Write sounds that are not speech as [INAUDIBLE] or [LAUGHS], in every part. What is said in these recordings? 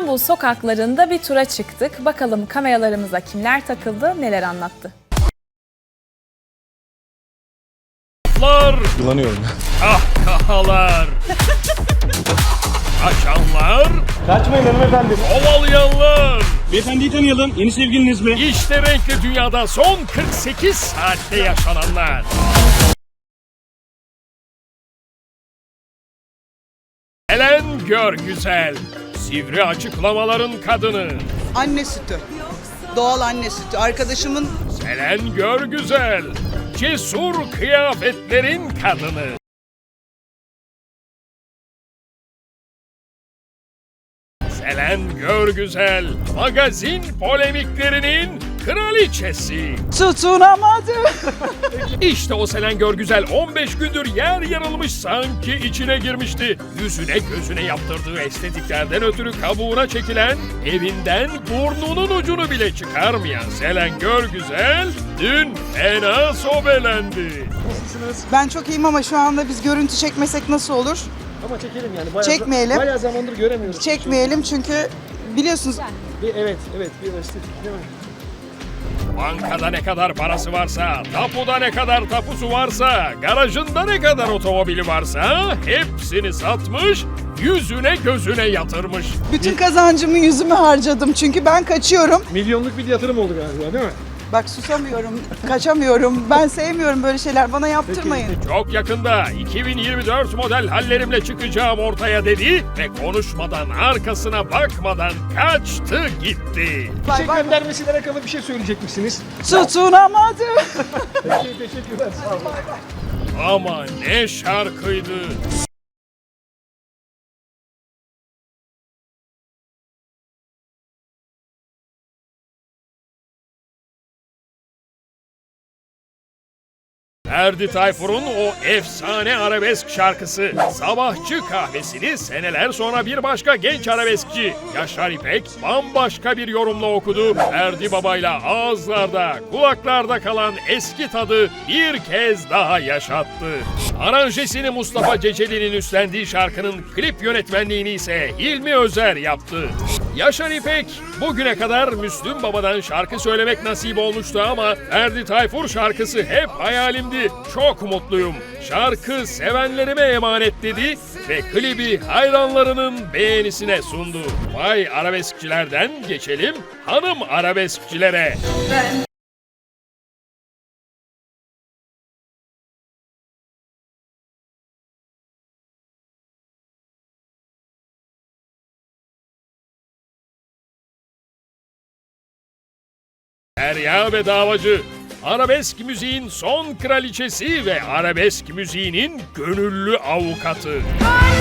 İstanbul sokaklarında bir tura çıktık. Bakalım kameralarımıza kimler takıldı, neler anlattı. Lar, Kullanıyorum. kahkahalar, kaçanlar, Kaçmayın hanımefendi. ovalayanlar. Beyefendiyi tanıyalım. Yeni sevgiliniz mi? İşte renkli dünyada son 48 saatte yaşananlar. Helen Gör Güzel, sivri açıklamaların kadını. Anne sütü. Doğal anne sütü. Arkadaşımın Selen Gör Güzel, cesur kıyafetlerin kadını. Selen Gör Güzel, magazin polemiklerinin kraliçesi. tutunamadı. [LAUGHS] İşte o Selen Görgüzel 15 gündür yer yarılmış sanki içine girmişti. Yüzüne gözüne yaptırdığı estetiklerden ötürü kabuğuna çekilen, evinden burnunun ucunu bile çıkarmayan Selen Görgüzel dün fena sobelendi. Ben çok iyiyim ama şu anda biz görüntü çekmesek nasıl olur? Ama çekelim yani. Bayağı, Çekmeyelim. Bayağı zamandır göremiyoruz. Çekmeyelim çünkü biliyorsunuz Bir, evet, evet. Bir estetik değil mi? Bankada ne kadar parası varsa, tapuda ne kadar tapusu varsa, garajında ne kadar otomobili varsa hepsini satmış, yüzüne gözüne yatırmış. bütün kazancımı yüzüme harcadım çünkü ben kaçıyorum. Milyonluk bir yatırım oldu galiba değil mi? Bak susamıyorum, kaçamıyorum. Ben sevmiyorum böyle şeyler. Bana yaptırmayın. Çok yakında 2024 model hallerimle çıkacağım ortaya dedi ve konuşmadan arkasına bakmadan kaçtı gitti. Bay Çiçek bay. göndermesiyle alakalı bir şey söyleyecekmişsiniz. Tutunamadı. Peki, teşekkürler. Sağ olun. Ama ne şarkıydı. Ferdi Tayfur'un o efsane arabesk şarkısı Sabahçı kahvesini seneler sonra bir başka genç arabeskçi Yaşar İpek bambaşka bir yorumla okudu. Ferdi Baba'yla ağızlarda, kulaklarda kalan eski tadı bir kez daha yaşattı. Aranjesini Mustafa Ceceli'nin üstlendiği şarkının klip yönetmenliğini ise Hilmi Özer yaptı. Yaşar İpek bugüne kadar Müslüm Baba'dan şarkı söylemek nasip olmuştu ama Ferdi Tayfur şarkısı hep hayalimdi. Çok mutluyum. Şarkı sevenlerime emanet dedi ve klibi hayranlarının beğenisine sundu. Vay arabeskçilerden geçelim hanım arabeskçilere. Derya ve Davacı, arabesk müziğin son kraliçesi ve arabesk müziğinin gönüllü avukatı.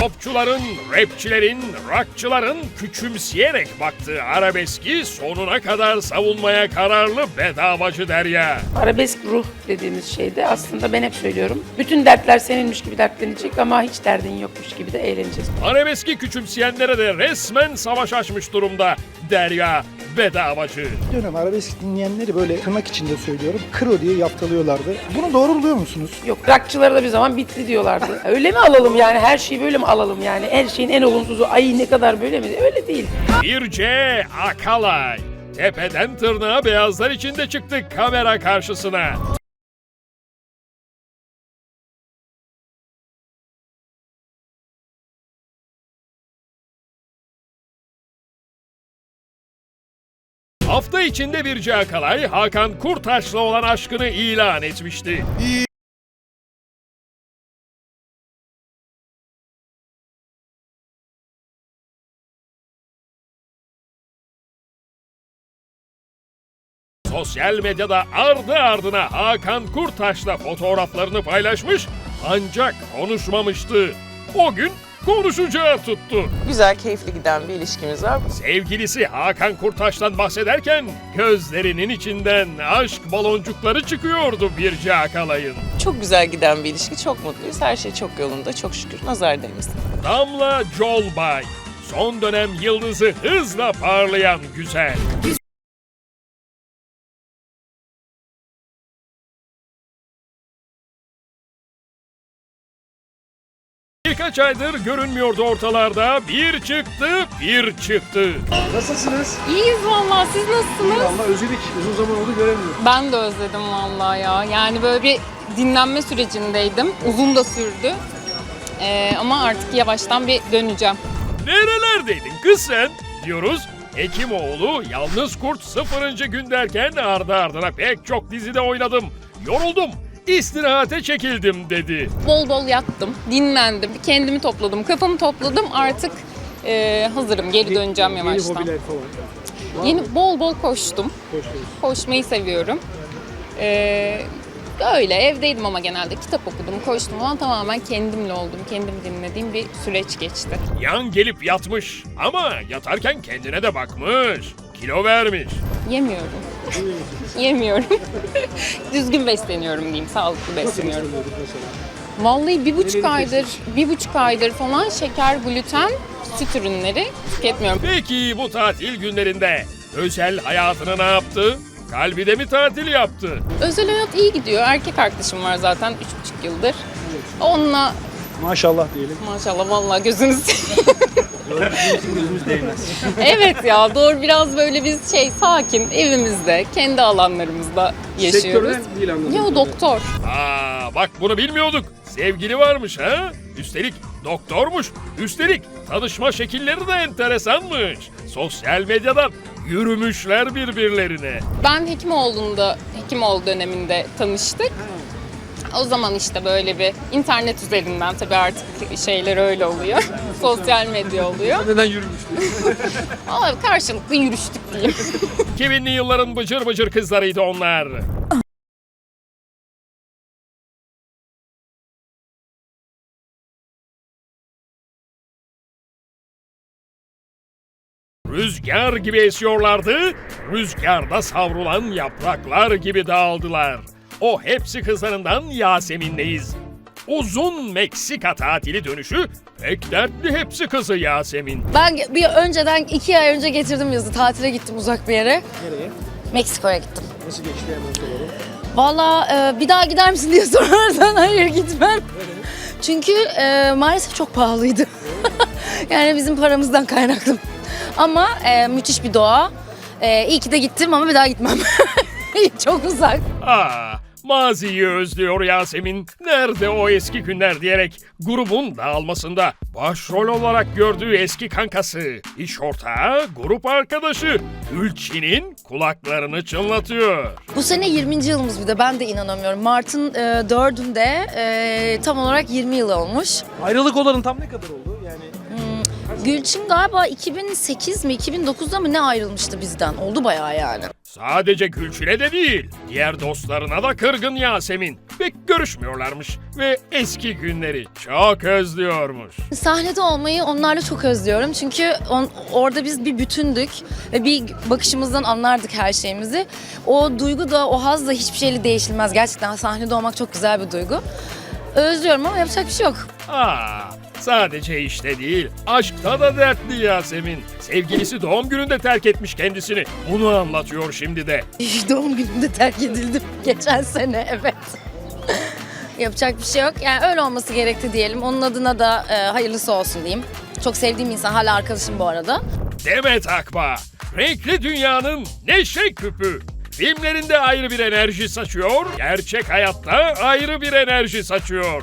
Popçuların, rapçilerin, rockçıların küçümseyerek baktığı arabeski sonuna kadar savunmaya kararlı bedavacı Derya. Arabesk ruh dediğimiz şeyde aslında ben hep söylüyorum. Bütün dertler seninmiş gibi dertlenecek ama hiç derdin yokmuş gibi de eğleneceğiz. Arabeski küçümseyenlere de resmen savaş açmış durumda Derya bedavacı. dönem arabesk dinleyenleri böyle tırnak içinde söylüyorum. Kro diye yaptalıyorlardı. Bunu doğru buluyor musunuz? Yok rockçılara da bir zaman bitli diyorlardı. [LAUGHS] Öyle mi alalım yani her şeyi böyle mi alalım yani her şeyin en olumsuzu ay ne kadar böyle mi? Öyle değil. Birce Akalay. Tepeden tırnağa beyazlar içinde çıktı kamera karşısına. Hafta içinde Birce Akalay, Hakan Kurtaş'la olan aşkını ilan etmişti. Sosyal medyada ardı ardına Hakan Kurtaş'la fotoğraflarını paylaşmış ancak konuşmamıştı. O gün konuşacağı tuttu. güzel, keyifli giden bir ilişkimiz var. Sevgilisi Hakan Kurtaş'tan bahsederken gözlerinin içinden aşk baloncukları çıkıyordu Birce Akalay'ın. Çok güzel giden bir ilişki, çok mutluyuz. Her şey çok yolunda, çok şükür. Nazar değmesin. Damla Jolbay. Son dönem yıldızı hızla parlayan güzel. Birkaç aydır görünmüyordu ortalarda. Bir çıktı, bir çıktı. Nasılsınız? İyiyiz vallahi siz nasılsınız? Allah özledik. Uzun zaman oldu göremiyorum. Ben de özledim vallahi ya. Yani böyle bir dinlenme sürecindeydim. Uzun da sürdü. Ee, ama artık yavaştan bir döneceğim. Nerelerdeydin kız sen? Diyoruz. Hekimoğlu Yalnız Kurt 0. gün derken ardı ardına pek çok dizide oynadım. Yoruldum. İstirahate çekildim dedi. Bol bol yattım, dinlendim, kendimi topladım, kafamı topladım. Artık e, hazırım, geri döneceğim Yeni yavaştan. hobiler falan. Yeni bol bol koştum. Koştunuz. Koşmayı seviyorum. Ee, öyle evdeydim ama genelde kitap okudum, koştum falan tamamen kendimle oldum. Kendim dinlediğim bir süreç geçti. Yan gelip yatmış ama yatarken kendine de bakmış. Kilo vermiş. Yemiyorum. [LAUGHS] Yemiyorum. [LAUGHS] Düzgün besleniyorum diyeyim, sağlıklı besleniyorum. Vallahi bir buçuk aydır, bir buçuk aydır falan şeker, gluten, süt ürünleri tüketmiyorum. Peki bu tatil günlerinde özel hayatını ne yaptı? Kalbi de mi tatil yaptı? Özel hayat iyi gidiyor. Erkek arkadaşım var zaten üç buçuk yıldır. Onunla Maşallah diyelim. maşallah vallahi gözünüz [LAUGHS] evet ya doğru biraz böyle biz şey sakin evimizde kendi alanlarımızda yaşıyoruz. Sektörden değil anladım. Yo doktor. Aa bak bunu bilmiyorduk. Sevgili varmış ha? Üstelik doktormuş. Üstelik tanışma şekilleri de enteresanmış. Sosyal medyadan yürümüşler birbirlerine. Ben Hekimoğlu'nda Hekimoğlu döneminde tanıştık. O zaman işte böyle bir internet üzerinden tabii artık şeyler öyle oluyor. Sosyal medya oluyor. Neden yürümüştü? Ama [LAUGHS] karşılıklı yürüştük diyeyim. [LAUGHS] 2000'li yılların bıcır bıcır kızlarıydı onlar. Rüzgar gibi esiyorlardı, rüzgarda savrulan yapraklar gibi dağıldılar. O hepsi kızlarından Yasemin'leyiz. Uzun Meksika tatili dönüşü pek dertli hepsi kızı Yasemin. Ben bir önceden iki ay önce getirdim yazı. Tatile gittim uzak bir yere. Nereye? Meksiko'ya gittim. Nasıl geçti hemen soralım. Valla e, bir daha gider misin diye [LAUGHS] sorarsan hayır gitmem. Çünkü e, maalesef çok pahalıydı. [LAUGHS] yani bizim paramızdan kaynaklı. Ama e, müthiş bir doğa. E, iyi ki de gittim ama bir daha gitmem. [LAUGHS] çok uzak. Aa, maziyi özlüyor Yasemin. Nerede o eski günler diyerek grubun dağılmasında başrol olarak gördüğü eski kankası, iş ortağı, grup arkadaşı Gülçin'in kulaklarını çınlatıyor. Bu sene 20. yılımız bir de ben de inanamıyorum. Mart'ın e, 4'ünde e, tam olarak 20 yıl olmuş. Ayrılık olanın tam ne kadar oldu? Gülçin galiba 2008 mi 2009'da mı ne ayrılmıştı bizden. Oldu bayağı yani. Sadece Gülçin'e de değil, diğer dostlarına da kırgın Yasemin. Pek görüşmüyorlarmış ve eski günleri çok özlüyormuş. Sahnede olmayı onlarla çok özlüyorum. Çünkü on- orada biz bir bütündük ve bir bakışımızdan anlardık her şeyimizi. O duygu da o haz da hiçbir şeyle değişilmez. Gerçekten sahnede olmak çok güzel bir duygu. Özlüyorum ama yapacak bir şey yok. Aa, sadece işte değil, aşkta da dertli Yasemin. Sevgilisi doğum gününde terk etmiş kendisini. Bunu anlatıyor şimdi de. Doğum günümde terk edildim geçen sene evet. Yapacak bir şey yok. Yani öyle olması gerekti diyelim. Onun adına da e, hayırlısı olsun diyeyim. Çok sevdiğim insan hala arkadaşım bu arada. Demet Akba, renkli dünyanın neşe küpü. Filmlerinde ayrı bir enerji saçıyor, gerçek hayatta ayrı bir enerji saçıyor.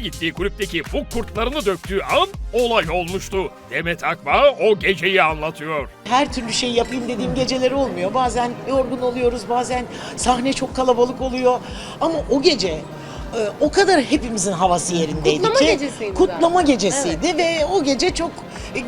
Gittiği kulüpteki bu kurtlarını döktüğü an olay olmuştu. Demet Akba o geceyi anlatıyor. her türlü şey yapayım dediğim geceleri olmuyor. Bazen yorgun oluyoruz, bazen sahne çok kalabalık oluyor. Ama o gece o kadar hepimizin havası yerindeydi Kutlama ki gecesiydi kutlama gecesiydi ve o gece çok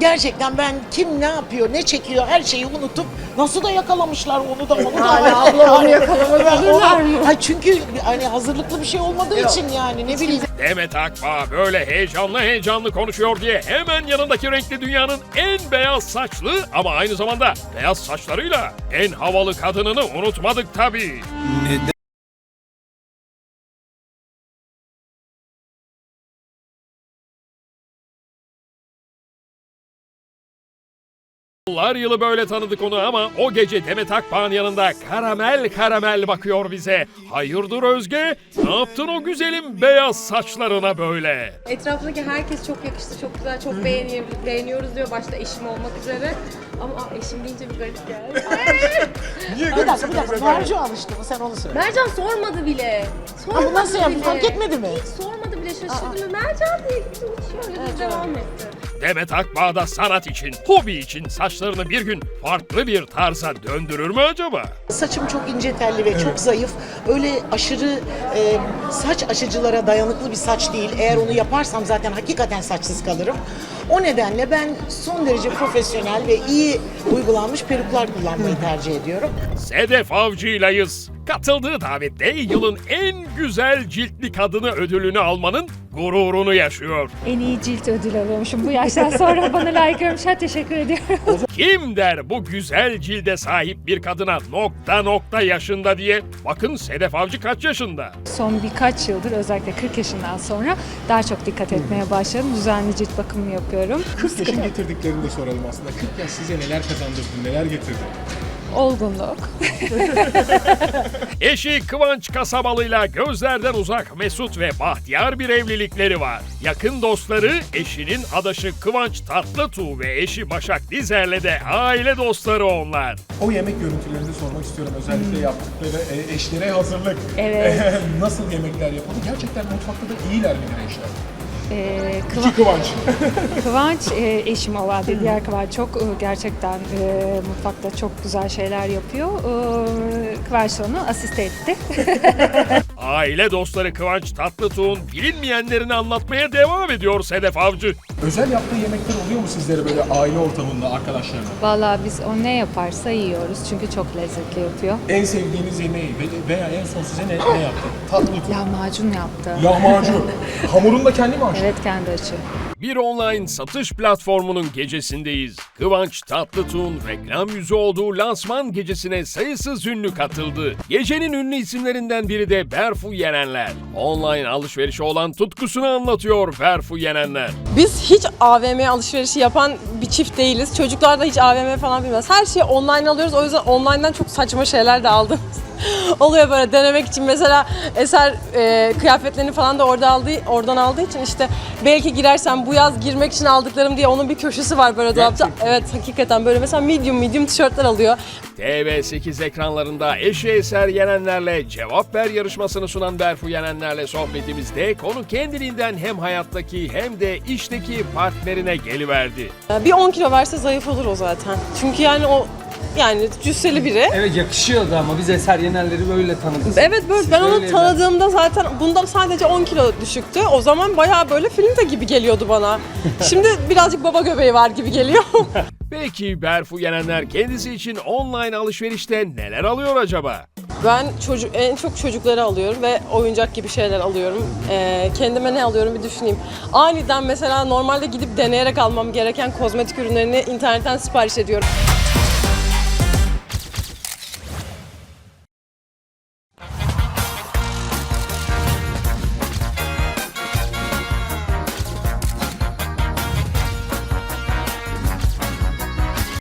gerçekten ben kim ne yapıyor, ne çekiyor her şeyi unutup nasıl da yakalamışlar onu da onu da. Hala [LAUGHS] abla onu yakalamabilirler mi? çünkü hani hazırlıklı bir şey olmadığı için yani ne bileyim. Demet Akba böyle heyecanlı heyecanlı konuşuyor diye hemen yanındaki renkli dünyanın en beyaz saçlı ama aynı zamanda beyaz saçlarıyla en havalı kadınını unutmadık tabii. Yıllar yılı böyle tanıdık onu ama o gece Demet Akbağ'ın yanında karamel karamel bakıyor bize. Hayırdır Özge? Ne yaptın o güzelim beyaz saçlarına böyle? Etrafındaki herkes çok yakıştı, çok güzel, çok beğeniyor, beğeniyoruz diyor başta eşim olmak üzere. Ama aa, eşim deyince bir garip geldi. [LAUGHS] Bir dakika bir dakika. Mercu alıştı mı sen onu söyle. Mercan sormadı bile. Sormadı nasıl bile. fark etmedi mi? Hiç sormadı bile şaşırdım. Mercan diye hiç şöyle bir devam etti. Demet Akbağ da sanat için, hobi için saçlarını bir gün farklı bir tarza döndürür mü acaba? Saçım çok ince telli ve çok zayıf. Öyle aşırı e, saç aşıcılara dayanıklı bir saç değil. Eğer onu yaparsam zaten hakikaten saçsız kalırım. O nedenle ben son derece profesyonel ve iyi uygulanmış peruklar kullanmayı tercih ediyorum. Sedef Avcı'ylayız. Katıldığı davette yılın en güzel ciltli kadını ödülünü almanın gururunu yaşıyor. En iyi cilt ödülü alıyormuşum bu yaştan sonra bana layık görmüşler. Teşekkür ediyorum. [LAUGHS] Kim der bu güzel cilde sahip bir kadına nokta nokta yaşında diye? Bakın Sedef Avcı kaç yaşında? Son birkaç yıldır özellikle 40 yaşından sonra daha çok dikkat etmeye başladım. Düzenli cilt bakımı yapıyorum. 40 yaşın getirdiklerini de soralım aslında. 40 yaş size neler kazandırdı, neler getirdi? Olgunluk. [LAUGHS] Eşi Kıvanç Kasabalı'yla gözlerden uzak mesut ve bahtiyar bir evlilikleri var. Yakın dostları eşinin adaşı Kıvanç Tatlıtuğ ve eşi Başak Dizer'le de aile dostları onlar. O yemek görüntülerini sormak istiyorum. Özellikle yaptıkları e, eşlere hazırlık. Evet. [LAUGHS] Nasıl yemekler yapıldı? Gerçekten mutfakta da iyiler midir eşler? Ee, İki Kıvanç. Kıvanç [LAUGHS] e, eşim olan ve diğer Kıvanç çok e, gerçekten e, mutfakta çok güzel şeyler yapıyor. E, Kıvanç da onu asiste etti. [LAUGHS] Aile dostları Kıvanç Tatlıtuğ'un bilinmeyenlerini anlatmaya devam ediyor Sedef Avcı. Özel yaptığı yemekler oluyor mu sizlere böyle aile ortamında, arkadaşlarla? Vallahi biz o ne yaparsa yiyoruz çünkü çok lezzetli yapıyor. En sevdiğiniz yemeği ve- veya en son size ne, ne yaptı? Tatlı tut. Lahmacun yaptı. Lahmacun. [LAUGHS] Hamurunu da kendi mi açtı? Evet kendi açı. Bir online satış platformunun gecesindeyiz. Kıvanç Tatlıtuğ'un reklam yüzü olduğu lansman gecesine sayısız ünlü katıldı. Gecenin ünlü isimlerinden biri de Berfu Yenenler. Online alışverişe olan tutkusunu anlatıyor Berfu Yenenler. Biz hiç AVM alışverişi yapan bir çift değiliz. Çocuklar da hiç AVM falan bilmez. Her şeyi online alıyoruz. O yüzden online'dan çok saçma şeyler de aldım. [LAUGHS] [LAUGHS] Oluyor böyle denemek için. Mesela Eser e, kıyafetlerini falan da orada aldığı, oradan aldığı için işte belki girersem bu yaz girmek için aldıklarım diye onun bir köşesi var böyle dolapta. Evet hakikaten böyle mesela medium medium tişörtler alıyor. TV8 ekranlarında eşi Eser Yenenler'le cevap ver yarışmasını sunan Berfu Yenenler'le sohbetimizde konu kendiliğinden hem hayattaki hem de işteki partnerine geliverdi. Bir 10 kilo verse zayıf olur o zaten. Çünkü yani o yani cüsseli biri. Evet yakışıyordu ama biz Eser Yenerleri böyle tanıdık. Evet böyle Siz ben onu öyleydi. tanıdığımda zaten bundan sadece 10 kilo düşüktü. O zaman bayağı böyle filmde gibi geliyordu bana. [LAUGHS] Şimdi birazcık baba göbeği var gibi geliyor. [LAUGHS] Peki Berfu Yenenler kendisi için online alışverişte neler alıyor acaba? Ben çocuk en çok çocukları alıyorum ve oyuncak gibi şeyler alıyorum. Ee, kendime ne alıyorum bir düşüneyim. Aniden mesela normalde gidip deneyerek almam gereken kozmetik ürünlerini internetten sipariş ediyorum.